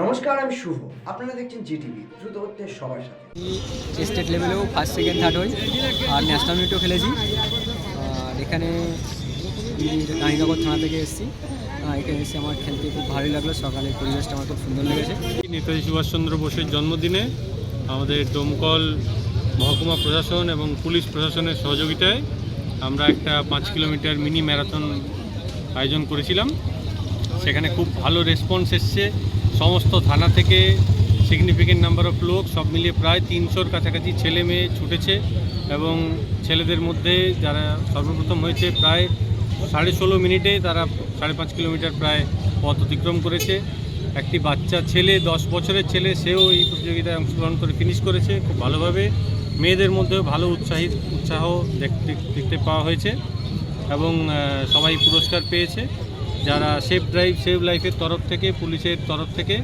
নমস্কার আমি শুভ। আপনারা দেখছেন জিটিভি দ্রুত হচ্ছে সবার সাথে। স্টেট লেভেলেও ফার্স্ট সেকেন্ড থার্ড হই। আর ন্যাশনাল মিটও খেলেছি। আর এখানে রানীনগর থানা থেকে এসেছি। এখানে এসে আমার খেলতে খুব ভালোই লাগল। সকালের পরিবেশটা আমার খুব সুন্দর লেগেছে। নেতাজি সুভাষচন্দ্র বোসের জন্মদিনে আমাদের দমকল মহকুমা প্রশাসন এবং পুলিশ প্রশাসনের সহযোগিতায় আমরা একটা পাঁচ কিলোমিটার মিনি ম্যারাথন আয়োজন করেছিলাম। সেখানে খুব ভালো রেসপন্স এসছে। সমস্ত থানা থেকে সিগনিফিকেন্ট নাম্বার অফ লোক সব মিলিয়ে প্রায় তিনশোর কাছাকাছি ছেলে মেয়ে ছুটেছে এবং ছেলেদের মধ্যে যারা সর্বপ্রথম হয়েছে প্রায় সাড়ে ষোলো মিনিটে তারা সাড়ে পাঁচ কিলোমিটার প্রায় পথ অতিক্রম করেছে। একটি বাচ্চা ছেলে, দশ বছরের ছেলে, সেও এই প্রতিযোগিতায় অংশগ্রহণ করে ফিনিশ করেছে খুব ভালোভাবে। মেয়েদের মধ্যেও ভালো উৎসাহিত উৎসাহ দেখতে দেখতে পাওয়া হয়েছে এবং সবাই পুরস্কার পেয়েছে। যারা সেফ ড্রাইভ সেভ লাইফের তরফ থেকে পুলিশের তরফ থেকে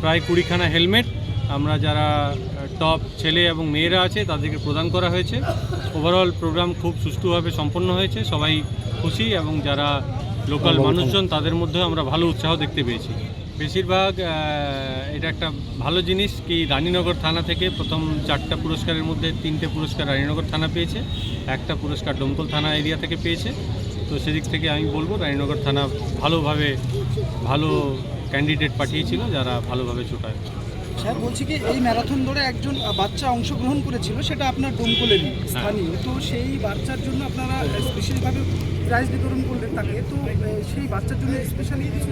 প্রায় কুড়িখানা হেলমেট আমরা যারা টপ ছেলে এবং মেয়েরা আছে তাদেরকে প্রদান করা হয়েছে। ওভারঅল প্রোগ্রাম খুব সুষ্ঠুভাবে সম্পন্ন হয়েছে সবাই খুশি এবং যারা লোকাল মানুষজন তাদের মধ্যেও আমরা ভালো উৎসাহ দেখতে পেয়েছি। বেশিরভাগ এটা একটা ভালো জিনিস কি রানীনগর থানা থেকে প্রথম চারটা পুরস্কারের মধ্যে তিনটে পুরস্কার রানীনগর থানা পেয়েছে একটা পুরস্কার ডোমকল থানা এরিয়া থেকে পেয়েছে। তো সেদিক থেকে আমি বলব রানীনগর থানা ভালোভাবে ভালো ক্যান্ডিডেট পাঠিয়েছিল যারা ভালোভাবে ছোটায়। স্যার বলছি কি এই ম্যারাথন দৌড়ে একজন বাচ্চা অংশগ্রহণ করেছিল সেটা আপনার ডোমকলেরই স্থানীয়। তো সেই বাচ্চার জন্য আপনারা স্পেশালভাবে প্রাইজ বিতরণ করলেন তাকে। তো সেই বাচ্চার জন্য স্পেশালি কিছু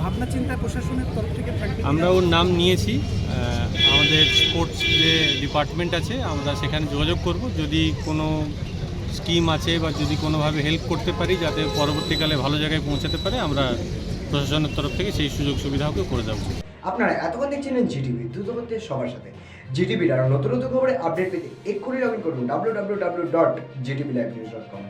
ভাবনা চিন্তা প্রশাসনের তরফ থেকে থাকবে আমরা ওর নাম নিয়েছি আমাদের স্পোর্টস যে ডিপার্টমেন্ট আছে আমরা সেখানে যোগাযোগ করব। যদি কোনো স্কিম আছে বা যদি কোনোভাবে হেল্প করতে পারি যাতে পরবর্তীকালে ভালো জায়গায় পৌঁছাতে পারে, আমরা প্রশাসনের তরফ থেকে সেই সুযোগ সুবিধাকে করে দেবো আপনারা এতক্ষণ দেখছিলেন জিটিভি দ্রুত সবার সাথে। জিটিভির আরও নতুন নতুন খবরে আপডেট পেতে এক্ষুনি লগ ইন করুন W W W dot Zee TV live news dot com